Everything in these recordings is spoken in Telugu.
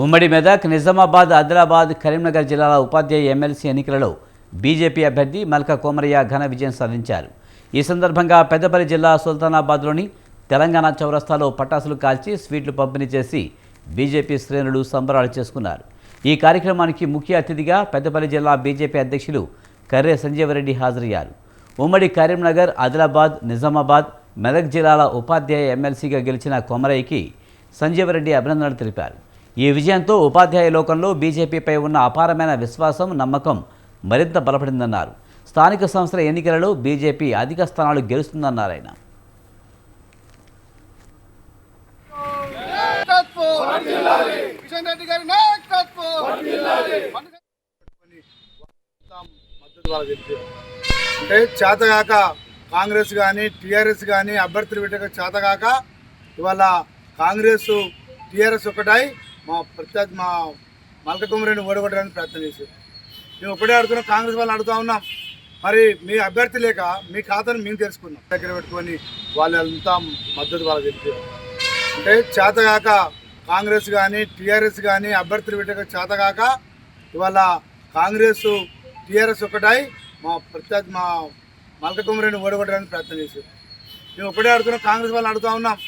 ఉమ్మడి మెదక్ నిజామాబాద్ ఆదిలాబాద్ కరీంనగర్ జిల్లాల ఉపాధ్యాయ ఎమ్మెల్సీ ఎన్నికలలో బీజేపీ అభ్యర్థి మల్క కోమరయ్య ఘన విజయం సాధించారు. ఈ సందర్భంగా పెద్దపల్లి జిల్లా సుల్తానాబాద్లోని తెలంగాణ చౌరస్తాలో పటాసులు కాల్చి స్వీట్లు పంపిణీ చేసి బీజేపీ శ్రేణులు సంబరాలు చేసుకున్నారు. ఈ కార్యక్రమానికి ముఖ్య అతిథిగా పెద్దపల్లి జిల్లా బీజేపీ అధ్యక్షులు కర్రే సంజీవరెడ్డి హాజరయ్యారు. ఉమ్మడి కరీంనగర్ ఆదిలాబాద్ నిజామాబాద్ మెదక్ జిల్లాల ఉపాధ్యాయ ఎమ్మెల్సీగా గెలిచిన కొమరయ్యకి సంజీవరెడ్డి అభినందనలు తెలిపారు. ఈ విజయంతో ఉపాధ్యాయ లోకంలో బీజేపీపై ఉన్న అపారమైన విశ్వాసం నమ్మకం మరింత బలపడిందన్నారు. స్థానిక సంస్థల ఎన్నికలలో బీజేపీ అధిక స్థానాలు గెలుస్తుందన్నారు ఆయన. అంటే చేతగాక కాంగ్రెస్ కానీ టీఆర్ఎస్ కానీ అభ్యర్థులు పెట్టక చేతగాక ఇవాళ కాంగ్రెస్ టీఆర్ఎస్ ఒకటై మా ప్రత్యర్థి మా మల్కకుమరిని ఓడగొట్టడానికి ప్రయత్నం చేశారు. మేము ఒకటే అడుగుతున్నాం కాంగ్రెస్ వాళ్ళని అడుగుతా ఉన్నాం. మరి మీ అభ్యర్థి లేక మీ ఖాతాను మేము తెలుసుకున్నాం దగ్గర పెట్టుకొని వాళ్ళంతా మద్దతు వాళ్ళకి తెలిపారు. అంటే చేతగాక కాంగ్రెస్ కానీ టీఆర్ఎస్ కానీ అభ్యర్థులు పెట్టక చేతగాక ఇవాళ కాంగ్రెస్ టీఆర్ఎస్ ఒకటై మా ప్రత్యర్థి మా మల్కకుమరిని ఓడగొట్టడానికి ప్రయత్నం చేశారు. మేము ఒకటే అడుగుతున్నాం కాంగ్రెస్ వాళ్ళని అడుగుతా ఉన్నాం.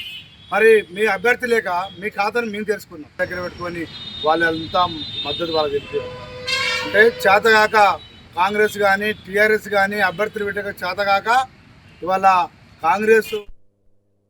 మరి మీ అభ్యర్థి లేక మీ ఖాతాను మేము తెలుసుకున్నాం దగ్గర పెట్టుకొని వాళ్ళంతా మద్దతు వాళ్ళకి తెలిపారు అంటే చేతగాక కాంగ్రెస్ కానీ టీఆర్ఎస్ కానీ అభ్యర్థులు పెట్టక చేతగాక ఇవాళ కాంగ్రెస్